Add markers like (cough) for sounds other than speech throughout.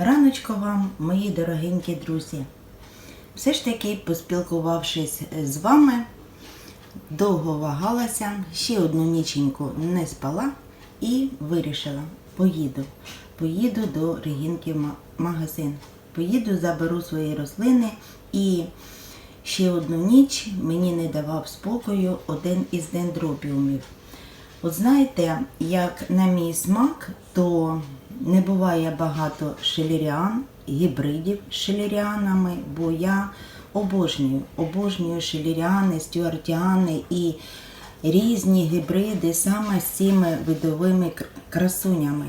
Раночко вам, мої дорогенькі друзі. Все ж таки, поспілкувавшись з вами, довго вагалася, ще одну ніченьку не спала і вирішила, поїду. Поїду до Регінки магазин. Поїду, заберу свої рослини і ще одну ніч мені не давав спокою один із дендробіумів. От знаєте, як на мій смак, то не буває багато шелеріан, гібридів з шелеріанами, бо я обожнюю, обожнюю шелеріани, стюартіани і різні гібриди саме з цими видовими красунями.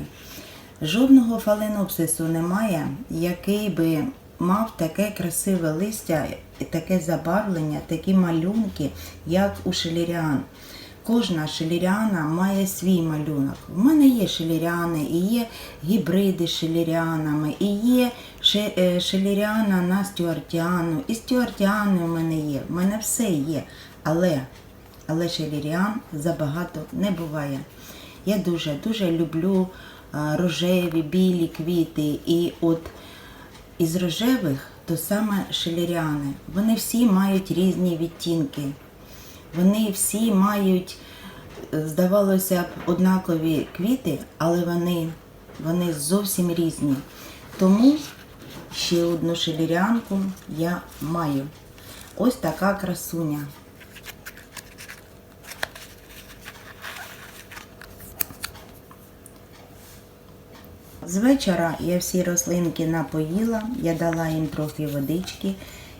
Жодного фаленопсису немає, який би мав таке красиве листя, таке забарвлення, такі малюнки, як у шелеріан. Кожна шелеріана має свій малюнок. У мене є шелеріани, і є гібриди з шелеріанами, і є е, на стюартіану, і стюартіани у мене є. У мене все є. Але, але шелеріан забагато не буває. Я дуже дуже люблю рожеві, білі квіти. І от із рожевих то саме шелеріани. Вони всі мають різні відтінки. Вони всі мають, е, здавалося б, однакові квіти, але вони, вони зовсім різні. Тому ще одну шелеріанку я маю. Ось така красуня. З вечора я всі рослинки напоїла, я дала їм трохи водички,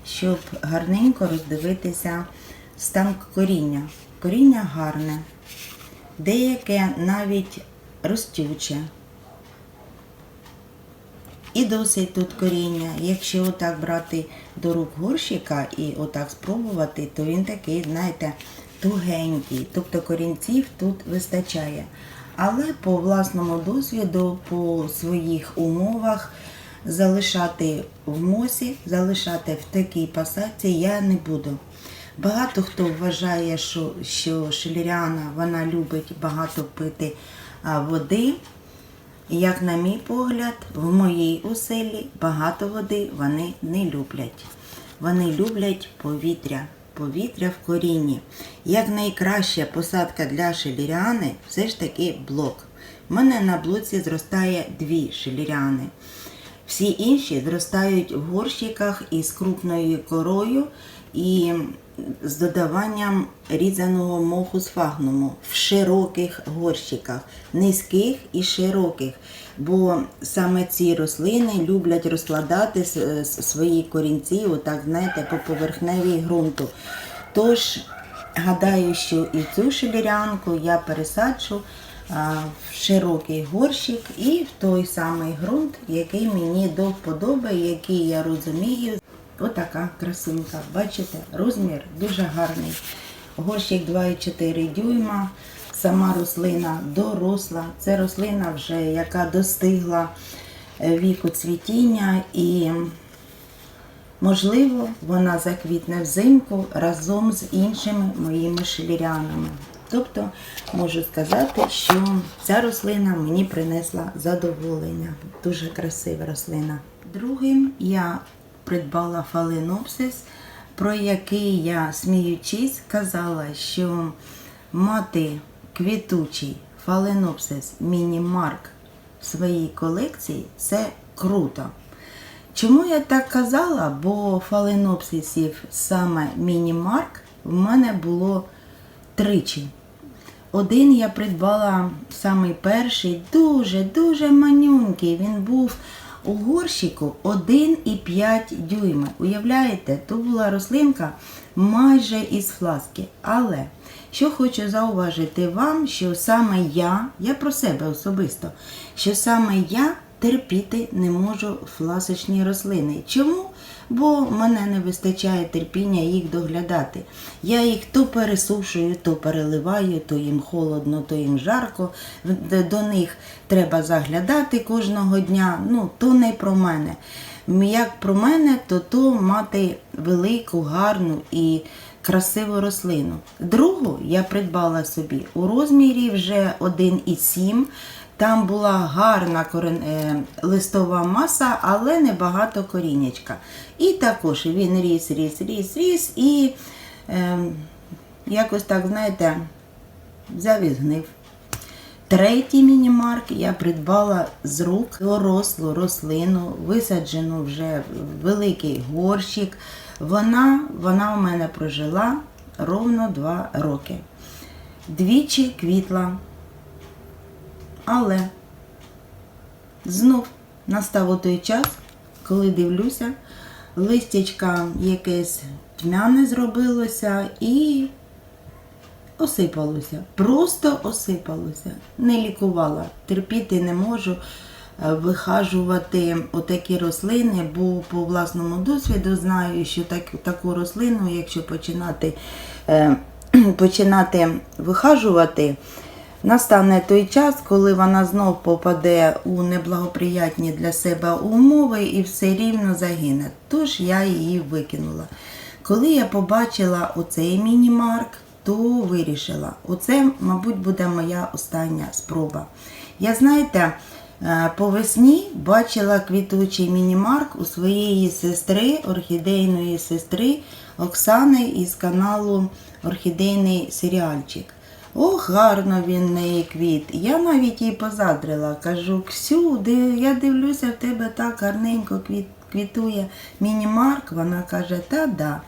щоб гарненько роздивитися стан коріння. Коріння гарне, деяке навіть ростюче. І досить тут коріння. Якщо отак брати до рук горщика і отак спробувати, то він такий, знаєте, тугенький. Тобто корінців тут вистачає. Але по власному досвіду, по своїх умовах залишати в мосі, залишати в такій посадці я не буду. Багато хто вважає, що, що шелеріана вона любить багато пити води. Як на мій погляд, в моїй оселі багато води вони не люблять. Вони люблять повітря, повітря в корінні. Як найкраща посадка для шелеріани все ж таки блок. У мене на блоці зростає дві шелеріани. Всі інші зростають в горщиках із крупною корою і з додаванням різаного моху з фагнуму в широких горщиках, низьких і широких. Бо саме ці рослини люблять розкладати свої корінці, отак, знаєте, по поверхневій ґрунту. Тож, гадаю, що і цю шелерянку я пересаджу в широкий горщик і в той самий ґрунт, який мені до вподоби, який я розумію. Отака красунка. Бачите, розмір дуже гарний. Горщик 2,4 дюйма. Сама рослина доросла. Це рослина вже, яка достигла е, віку цвітіння і Можливо, вона заквітне взимку разом з іншими моїми шелірянами. Тобто можу сказати, що ця рослина мені принесла задоволення. Дуже красива рослина. Другим я придбала фаленопсис, про який я сміючись казала, що мати квітучий фаленопсис міні-марк в своїй колекції це круто. Чому я так казала? Бо фаленопсисів саме міні-марк в мене було тричі. Один я придбала самий перший, дуже-дуже манюнький. Він був у горщику 1,5 дюйми. Уявляєте, то була рослинка майже із фласки. Але що хочу зауважити вам, що саме я, я про себе особисто, що саме я терпіти не можу фласочні рослини. Чому? Бо мене не вистачає терпіння їх доглядати. Я їх то пересушую, то переливаю, то їм холодно, то їм жарко. До них треба заглядати кожного дня. Ну, то не про мене. Як про мене, то то мати велику, гарну і красиву рослину. Другу я придбала собі у розмірі вже 1,7 Там була гарна е, листова маса, але небагато корінечка. І також він ріс, ріс, ріс, ріс і е, якось так, знаєте, взяв і згнив. Третій мінімарк я придбала з рук дорослу рослину, висаджену вже в великий горщик. Вона, вона у мене прожила ровно два роки. Двічі квітла. Але знов настав той час, коли дивлюся, листячка якесь тьмяне зробилося і осипалося. Просто осипалося. Не лікувала. Терпіти не можу е, вихажувати отакі рослини, бо по власному досвіду знаю, що так, таку рослину, якщо починати, е, (clears throat) починати вихажувати, настане той час, коли вона знов попаде у неблагоприятні для себе умови і все рівно загине. Тож я її викинула. Коли я побачила оцей міні-марк, то вирішила, оце, мабуть, буде моя остання спроба. Я, знаєте, е, по весні бачила квітучий міні-марк у своєї сестри, орхідейної сестри Оксани із каналу Орхідейний серіальчик. Ох, гарно він неї квіт. Я навіть їй позадрила. Кажу, Ксю, я дивлюся, в тебе так гарненько квіт, квітує міні-марк. Вона каже, та да.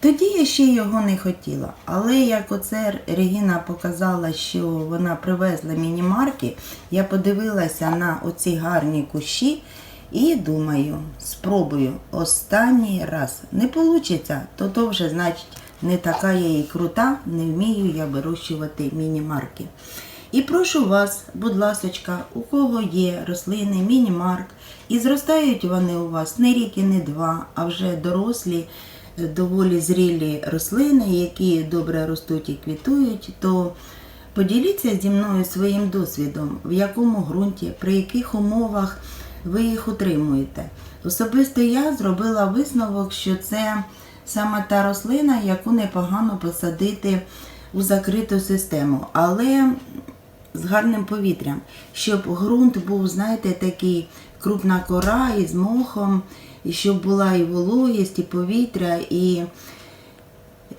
Тоді я ще його не хотіла. Але як оце Регіна показала, що вона привезла міні-марки, я подивилася на оці гарні кущі і думаю, спробую останній раз. Не вийде, то то вже значить не така я і крута, не вмію я вирощувати міні-марки. І прошу вас, будь ласочка, у кого є рослини, міні-марк, і зростають вони у вас не рік і не два, а вже дорослі, е, доволі зрілі рослини, які добре ростуть і квітують, то поділіться зі мною своїм досвідом, в якому ґрунті, при яких умовах ви їх утримуєте. Особисто я зробила висновок, що це саме та рослина, яку непогано посадити у закриту систему, але з гарним повітрям, щоб ґрунт був, знаєте, такий крупна кора із мохом, і щоб була і вологість, і повітря, і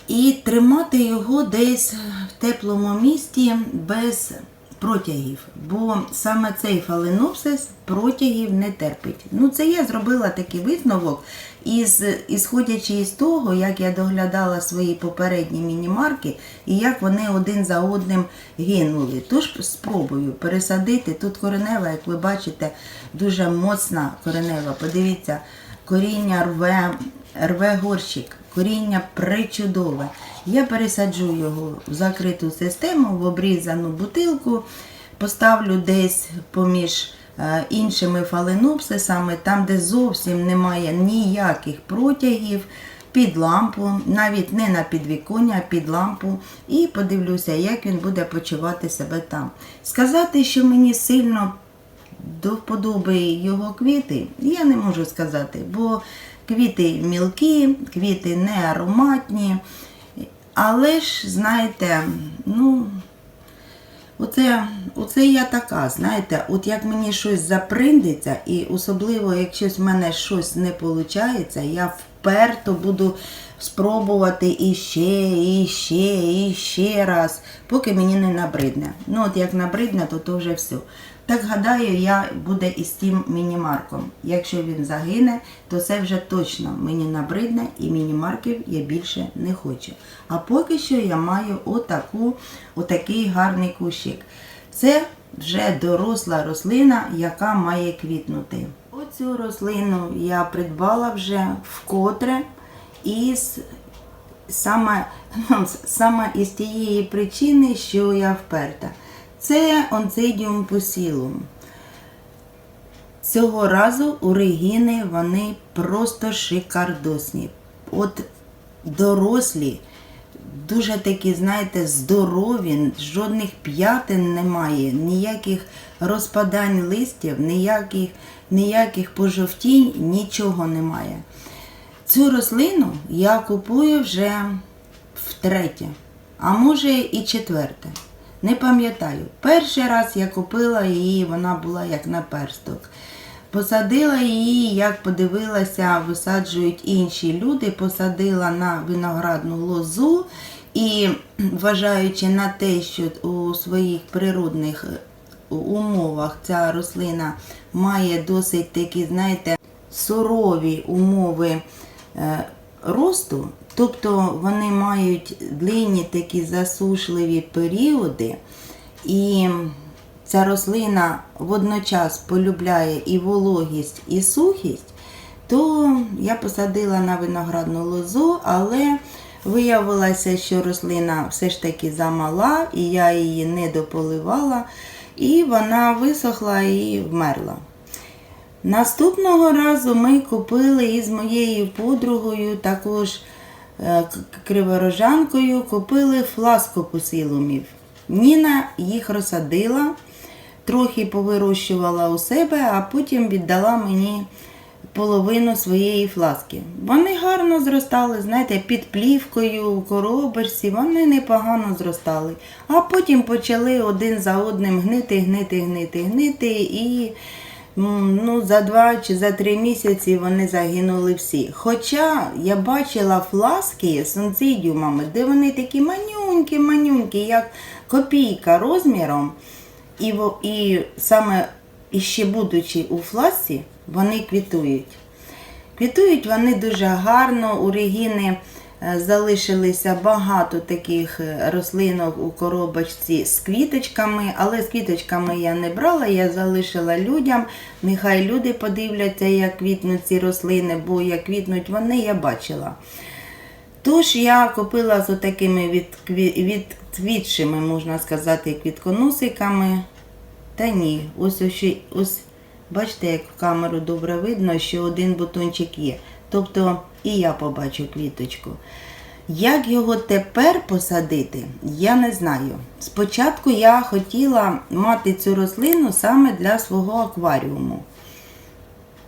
і тримати його десь в теплому місті без протягів. Бо саме цей фаленопсис протягів не терпить. Ну, це я зробила такий висновок, із, ісходячи із того, як я доглядала свої попередні мінімарки і як вони один за одним гинули. Тож спробую пересадити. Тут коренева, як ви бачите, дуже моцна коренева. Подивіться, коріння рве, рве горщик. Коріння причудове. Я пересаджу його в закриту систему, в обрізану бутилку, поставлю десь поміж е, іншими фаленопсисами, там, де зовсім немає ніяких протягів, під лампу, навіть не на підвіконня, а під лампу, і подивлюся, як він буде почувати себе там. Сказати, що мені сильно до вподоби його квіти, я не можу сказати, бо квіти мілкі, квіти не ароматні. Але ж, знаєте, ну, оце, оце я така, знаєте, от як мені щось заприндиться, і особливо, якщо в мене щось не виходить, я вперто буду спробувати іще, і ще, і ще раз, поки мені не набридне. Ну, от як набридне, то то вже все. Так гадаю, я буде із тим мінімарком. Якщо він загине, то це вже точно мені набридне і мінімарків я більше не хочу. А поки що я маю отаку, отакий гарний кущик. Це вже доросла рослина, яка має квітнути. Оцю рослину я придбала вже вкотре із саме, (laughs) ну, саме із тієї причини, що я вперта. Це онцидіум посілум. Цього разу у Регіни вони просто шикардосні. От дорослі, дуже такі, знаєте, здорові, жодних п'ятин немає, ніяких розпадань листів, ніяких, ніяких пожовтінь, нічого немає. Цю рослину я купую вже втретє, а може і четверте. Не пам'ятаю. Перший раз я купила її, вона була як наперсток. Посадила її, як подивилася, висаджують інші люди, посадила на виноградну лозу і, вважаючи на те, що у своїх природних е, умовах ця рослина має досить такі, знаєте, сурові умови е, росту, тобто вони мають длинні такі засушливі періоди, і ця рослина водночас полюбляє і вологість, і сухість, то я посадила на виноградну лозу, але виявилося, що рослина все ж таки замала, і я її не дополивала, і вона висохла і вмерла. Наступного разу ми купили із моєю подругою, також криворожанкою, купили фласку посилумів. Ніна їх розсадила, трохи повирощувала у себе, а потім віддала мені половину своєї фласки. Вони гарно зростали, знаєте, під плівкою, у коробочці, вони непогано зростали. А потім почали один за одним гнити, гнити, гнити, гнити і. М, Ну, за два чи за три місяці вони загинули всі. Хоча я бачила фласки з сонцидіумами, де вони такі манюнькі, манюнькі, як копійка розміром. І, і саме іще будучи у фласці, вони квітують. Квітують вони дуже гарно. У Регіни залишилися багато таких е, рослинок у коробочці з квіточками, але з квіточками я не брала, я залишила людям. Нехай люди подивляться, як квітнуть ці рослини, бо як квітнуть вони, я бачила. Тож я купила з такими відкві- відквітшими, можна сказати, квітконосиками. Та ні, ось ось, ось бачите, як в камеру добре видно, що один бутончик є. Тобто і я побачу квіточку. Як його тепер посадити, я не знаю. Спочатку я хотіла мати цю рослину саме для свого акваріуму.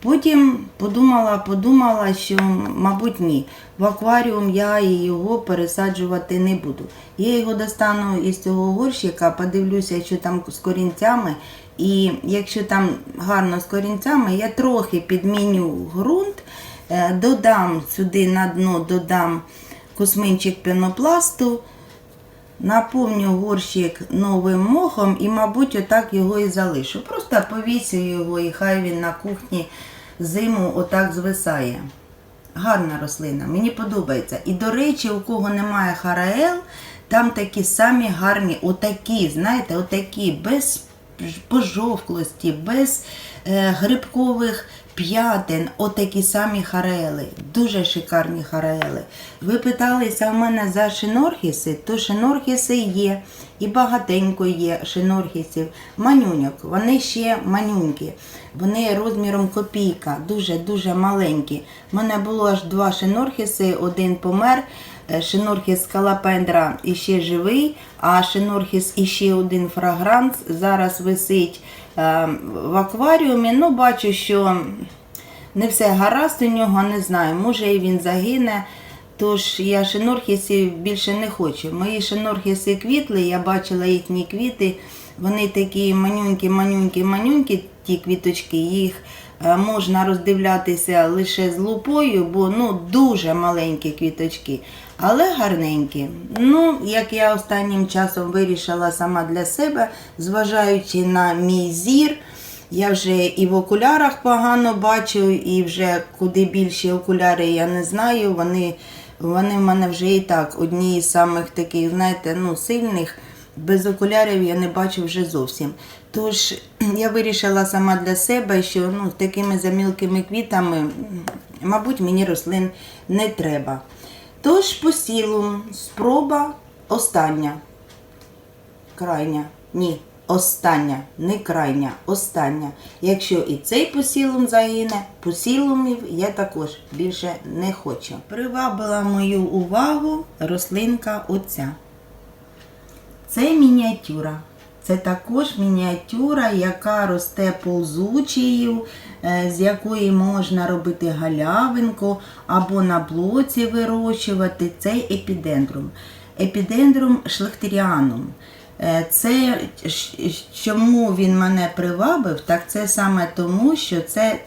Потім подумала, подумала, що, мабуть, ні. В акваріум я його пересаджувати не буду. Я його достану із цього горщика, подивлюся, що там з корінцями. І якщо там гарно з корінцями, я трохи підміню ґрунт, додам сюди на дно додам косминчик пенопласту, наповню горщик новим мохом і, мабуть, отак його і залишу. Просто повісю його і хай він на кухні зиму отак звисає. Гарна рослина, мені подобається. І, до речі, у кого немає хараел, там такі самі гарні, отакі, знаєте, отакі, без пожовклості, без е, грибкових п'ятин, отакі самі харели, Дуже шикарні харели. Ви питалися в мене за шинорхіси, то шинорхіси є, і багатенько є шинорхісів. Манюньок, вони ще манюнькі. Вони розміром копійка, дуже-дуже маленькі. У мене було аж два шинорхіси, один помер. Е, Шинорхіс скалапендра іще живий, а шинорхіс іще один фрагранс зараз висить е, в акваріумі. Ну, бачу, що не все гаразд у нього, не знаю, може і він загине. Тож я шинорхісів більше не хочу. Мої шинорхіси квітли, я бачила їхні квіти. Вони такі манюнькі, манюнькі, манюнькі, ті квіточки, їх е, можна роздивлятися лише з лупою, бо ну, дуже маленькі квіточки, але гарненькі. Ну, як я останнім часом вирішила сама для себе, зважаючи на мій зір, я вже і в окулярах погано бачу, і вже куди більші окуляри я не знаю. Вони, вони в мене вже і так одні із самих таких, знаєте, ну, сильних. Без окулярів я не бачу вже зовсім. Тож я вирішила сама для себе, що ну, такими замілкими квітами, мабуть, мені рослин не треба. Тож по сілу спроба остання. Крайня. Ні, остання, не крайня, остання. Якщо і цей посілум загине, посілумів я також більше не хочу. Привабила мою увагу рослинка оця. Це мініатюра. Це також мініатюра, яка росте ползучою, е, з якої можна робити галявинку або на блоці вирощувати. Це епідендрум. Епідендрум шлехтеріанум. Е, Це чому він мене привабив, так це саме тому, що це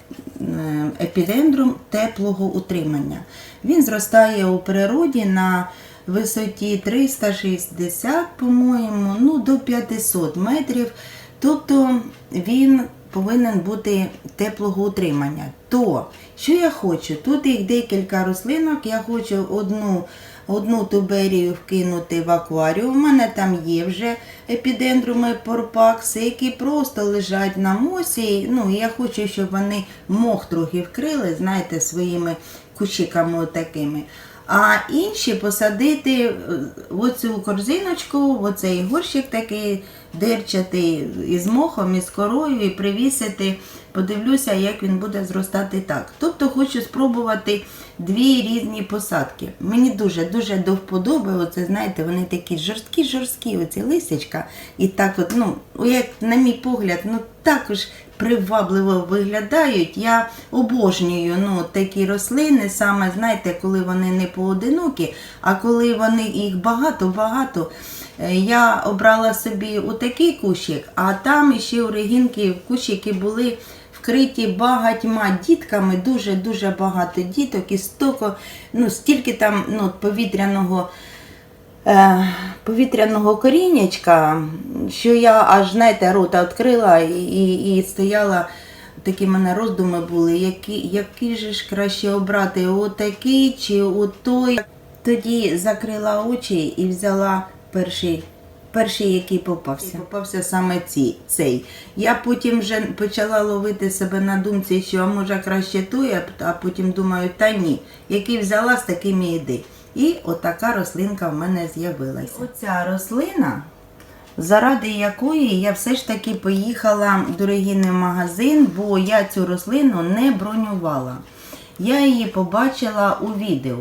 епідендрум теплого утримання. Він зростає у природі на висоті 360, по-моєму, ну до 500 метрів. Тобто він повинен бути теплого утримання. То, що я хочу? Тут їх декілька рослинок, я хочу одну, одну туберію вкинути в акваріум. У мене там є вже епідендруми порпакси, які просто лежать на мосі. Ну, я хочу, щоб вони мох трохи вкрили, знаєте, своїми кущиками такими. А інші посадити е, в оцю корзиночку, в оцей горщик такий дирчатий із мохом, із корою, і привісити. Подивлюся, як він буде зростати так. Тобто хочу спробувати дві різні посадки. Мені дуже-дуже до вподоби, оце, знаєте, вони такі жорсткі-жорсткі, оці лисячка. І так от, ну, як на мій погляд, ну також привабливо виглядають. Я обожнюю ну, такі рослини, саме знаєте, коли вони не поодинокі, а коли вони їх багато-багато. Е, Я обрала собі отакий кущик, а там ще у Регінки кущики були вкриті багатьма дітками, дуже-дуже багато діток і стоко, ну, стільки там ну, повітряного е, повітряного коріннячка, що я аж, знаєте, рота відкрила і, і, і стояла. Такі в мене роздуми були, які, же ж краще обрати, отакий чи отой. Тоді закрила очі і взяла перший, перший який попався. Попався саме ці, цей. Я потім вже почала ловити себе на думці, що а може краще той, а- а потім думаю, та ні, який взяла, з таким і йди. І отака рослинка в мене з'явилася. Оця рослина, заради якої я все ж таки поїхала в магазин, бо я цю рослину не бронювала. Я її побачила у відео.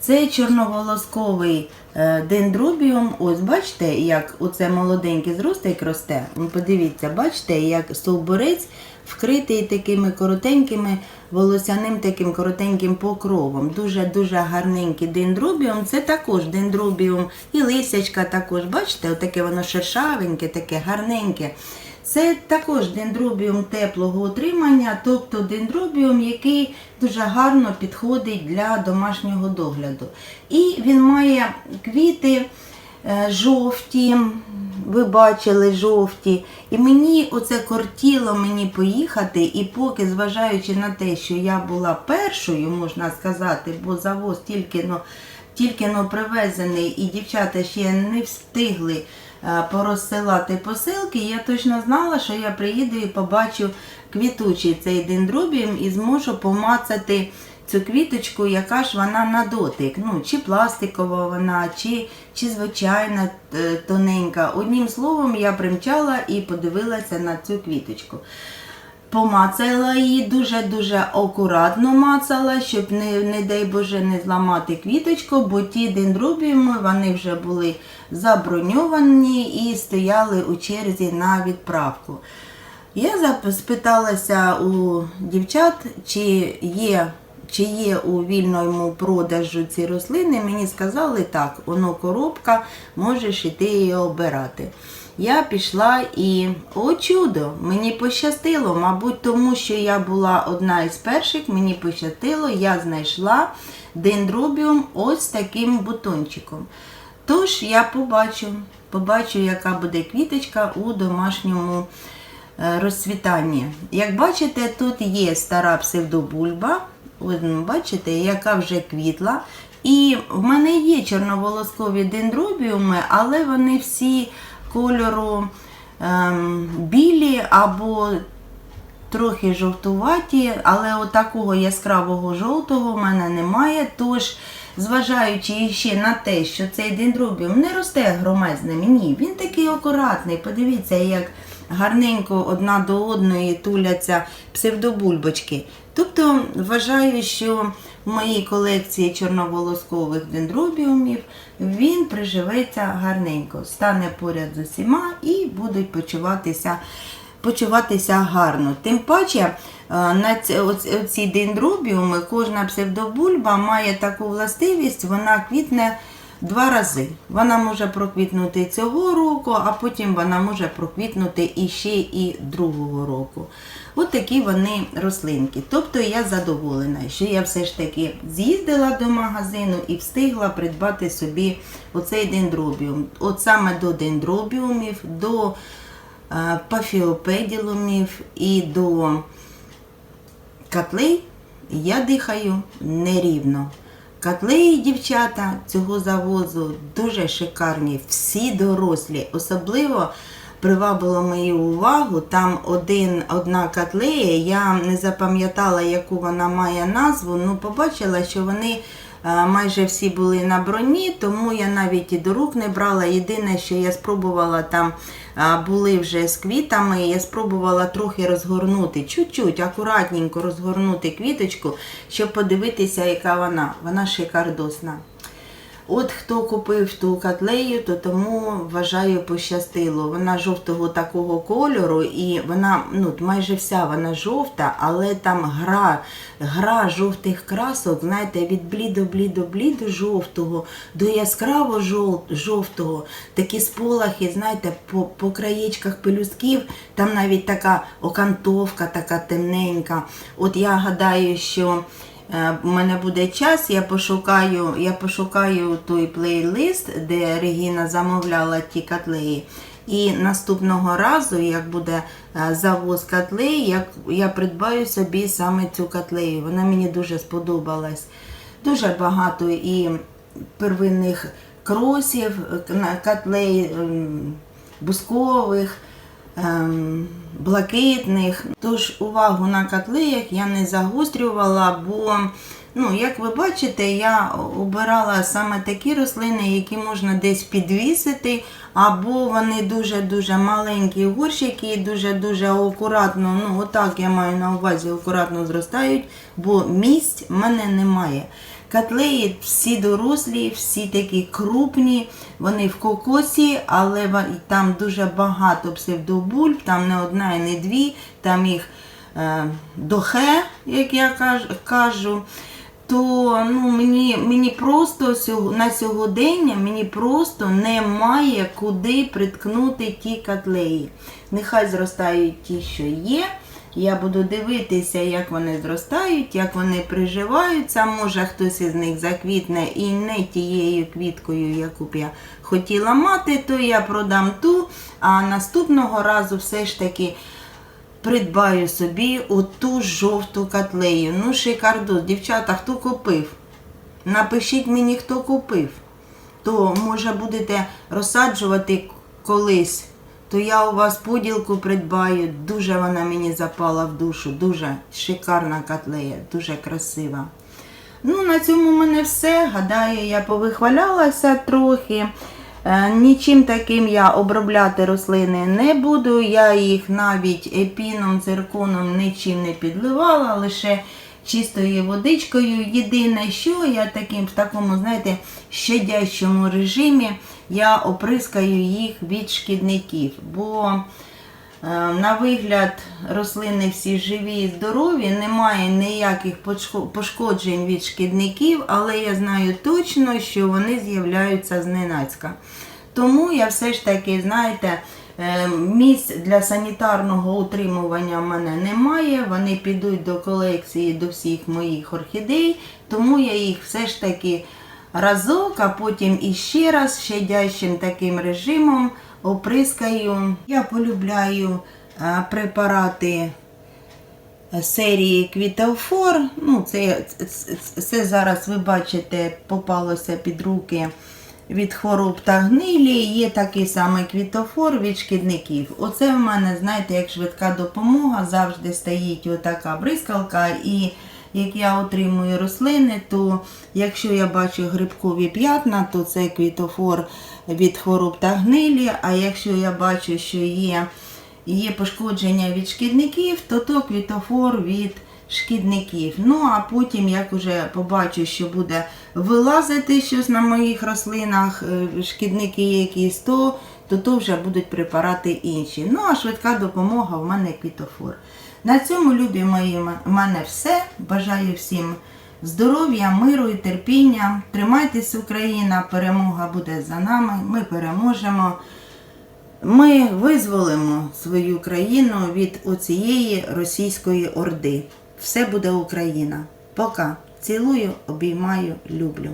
Це чорноволосковий е, дендробіум. Ось бачите, як оце молоденький зростик росте. Ну, Подивіться, бачите, як стовбурець вкритий такими коротенькими волосяним таким коротеньким покровом. Дуже-дуже гарненький дендробіум. Це також дендробіум і лисячка також. Бачите, отаке воно шершавеньке, таке гарненьке. Це також дендробіум теплого утримання, тобто дендробіум, який дуже гарно підходить для домашнього догляду. І він має квіти е, жовті, ви бачили жовті. І мені оце кортіло мені поїхати, і поки, зважаючи на те, що я була першою, можна сказати, бо завоз тільки но, тільки но привезений, і дівчата ще не встигли порозсилати посилки, я точно знала, що я приїду і побачу квітучий цей дендробіум і зможу помацати цю квіточку, яка ж вона на дотик. Ну, чи пластикова вона, чи, чи звичайна е, тоненька. Одним словом, я примчала і подивилася на цю квіточку. Помацала її дуже-дуже акуратно мацала, щоб не, не дай Боже не зламати квіточку, бо ті дендробіуми вони вже були заброньовані і стояли у черзі на відправку. Я спиталася у дівчат, чи є, чи є у вільному продажу ці рослини. Мені сказали, так, воно коробка, можеш іти її обирати. Я пішла і, о чудо, мені пощастило, мабуть, тому що я була одна із перших, мені пощастило, я знайшла дендробіум ось таким бутончиком. Тож я побачу, побачу, яка буде квіточка у домашньому е, розцвітанні. Як бачите, тут є стара псевдобульба, бачите, яка вже квітла. І в мене є чорноволоскові дендробіуми, але вони всі кольору ем, білі або трохи жовтуваті, але от такого яскравого жовтого в мене немає. Тож, зважаючи ще на те, що цей дендробіум не росте громезним, ні, він такий акуратний. Подивіться, як гарненько одна до одної туляться псевдобульбочки. Тобто вважаю, що в моїй колекції чорноволоскових дендробіумів він приживеться гарненько, стане поряд з усіма і будуть почуватися почуватися гарно. Тим паче, е, на ці, дендробіуми, кожна псевдобульба має таку властивість, вона квітне два рази. Вона може проквітнути цього року, а потім вона може проквітнути іще і другого року. От такі вони рослинки. Тобто я задоволена, що я все ж таки з'їздила до магазину і встигла придбати собі оцей дендробіум. От саме до дендробіумів, до пафіопеділумів і до котлей я дихаю нерівно. Котлеї дівчата цього завозу дуже шикарні, всі дорослі. Особливо привабило мою увагу. Там один, одна котлея, я не запам'ятала, яку вона має назву, ну побачила, що вони е, майже всі були на броні, тому я навіть і до рук не брала. Єдине, що я спробувала там е, були вже з квітами, я спробувала трохи розгорнути, чуть-чуть, акуратненько розгорнути квіточку, щоб подивитися, яка вона. Вона шикардосна. От хто купив ту котлею, то тому вважаю пощастило. Вона жовтого такого кольору, і вона ну майже вся вона жовта, але там гра, гра жовтих красок, знаєте, від блідо-блідо-блідо жовтого до яскраво жовтого. Такі сполахи, знаєте, по, по краєчках пелюстків, там навіть така окантовка, така темненька. От я гадаю, що. Е, У мене буде час, я пошукаю, я пошукаю той плейлист, де Регіна замовляла ті котлеї. І наступного разу, як буде е, завоз котлеї, я, я придбаю собі саме цю котлею. Вона мені дуже сподобалась. Дуже багато і первинних кросів, е, котлей ем, бускових блакитних. Тож увагу на котлеях я не загострювала, бо, ну, як ви бачите, я обирала саме такі рослини, які можна десь підвісити, або вони дуже-дуже маленькі горщики, дуже-дуже акуратно, ну отак я маю на увазі, акуратно зростають, бо місць в мене немає. Котлеї всі дорослі, всі такі крупні, вони в кокосі, але там дуже багато псевдобульб, там не одна і не дві, там їх е, дохе, як я кажу. То ну, мені, мені просто на сьогодення мені просто немає куди приткнути ті котлеї. Нехай зростають ті, що є. Я буду дивитися, як вони зростають, як вони приживаються. Може хтось із них заквітне і не тією квіткою, яку б я хотіла мати, то я продам ту, а наступного разу все ж таки придбаю собі оту жовту котлею. Ну, шикардос, дівчата, хто купив? Напишіть мені, хто купив. То, може, будете розсаджувати колись, то я у вас поділку придбаю. Дуже вона мені запала в душу. Дуже шикарна котлея, дуже красива. Ну, на цьому в мене все. Гадаю, я повихвалялася трохи. Е, Нічим таким я обробляти рослини не буду. Я їх навіть епіном, цирконом нічим не підливала, лише чистою водичкою. Єдине, що я таким в такому, знаєте, щадящому режимі я оприскаю їх від шкідників. Бо Е, На вигляд, рослини всі живі і здорові, немає ніяких пошкоджень від шкідників, але я знаю точно, що вони з'являються зненацька. Тому я все ж таки, знаєте, е, місць для санітарного утримування в мене немає. Вони підуть до колекції до всіх моїх орхідей, тому я їх все ж таки разок, а потім іще раз щадящим таким режимом оприскаю. Я полюбляю препарати е, серії Квітофор. Ну, це, це зараз ви бачите, попалося під руки від хвороб та гнилі. Є такий самий квітофор від шкідників. Оце в мене, знаєте, як швидка допомога, завжди стоїть отака бризкалка. І як я отримую рослини, то якщо я бачу грибкові п'ятна, то це квітофор від хвороб та гнилі. А якщо я бачу, що є, є пошкодження від шкідників, то то квітофор від шкідників. Ну а потім, як уже побачу, що буде вилазити щось на моїх рослинах, е, шкідники якісь, то, то то вже будуть препарати інші. Ну а швидка допомога в мене квітофор. На цьому, любі мої, в мене все. Бажаю всім Здоров'я, миру і терпіння. Тримайтесь, Україна, перемога буде за нами. Ми переможемо. Ми визволимо свою країну від оцієї російської орди. Все буде Україна. Пока. Цілую, обіймаю, люблю.